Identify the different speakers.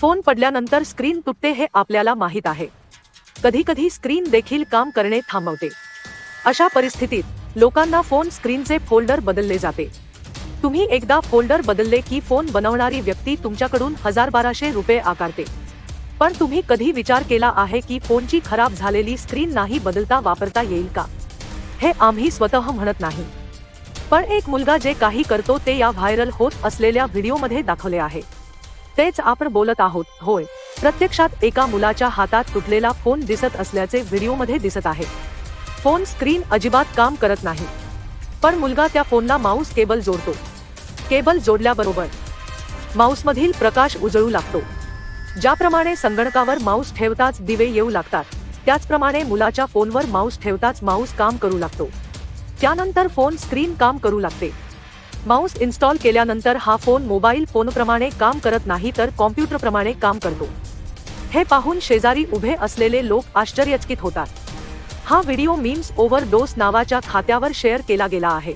Speaker 1: Phone पडल्यानंतर screen तुटते हे आपल्याला माहीत आहे. कधी कधी स्क्रीन देखील काम करणे थांबवते. अशा परिस्थितीत लोकांना फोन स्क्रीनचे फोल्डर बदलले जाते. तुम्ही एकदा फोल्डर बदलले की फोन बनवणारी व्यक्ती तुमच्याकडून हजार बाराशे रुपये आकारते. पण तुम्ही कधी विचार केला आहे की फोनची खराब झालेली स्क्रीन नाही बदलता वापरता येईल का? हे आम्ही स्वतः म्हणत नाही. पण एक मुलगा जे काही करतो ते या व्हायरल होत असलेल्या व्हिडिओमध्ये दाखवले आहे. तेच आपण बोलत आहोत. होय. प्रत्यक्षात एका मुलाच्या हातात तुटलेला फोन दिसत असल्याचे व्हिडिओमध्ये दिसत आहे. फोन स्क्रीन अजिबात काम करत नाही. पण मुलगा त्या फोनला माऊस केबल जोडतो. केबल जोडल्याबरोबर माऊसमधील प्रकाश उजळू लागतो. ज्याप्रमाणे संगणकावर माऊस ठेवताच दिवे येऊ लागतात त्याचप्रमाणे मुलाच्या फोनवर माऊस ठेवताच माऊस काम करू लागतो. त्यानंतर फोन स्क्रीन काम करू लागते. माऊस इन्स्टॉल केल्यानंतर हा फोन मोबाईल फोनप्रमाणे काम करत नाही तर कॉम्प्युटरप्रमाणे काम करतो. हे पाहून शेजारी उभे असलेले लोक आश्चर्यचकित होतात. हा व्हिडिओ मीम्स ओव्हर डोस नावाच्या खात्यावर शेअर केला गेला आहे.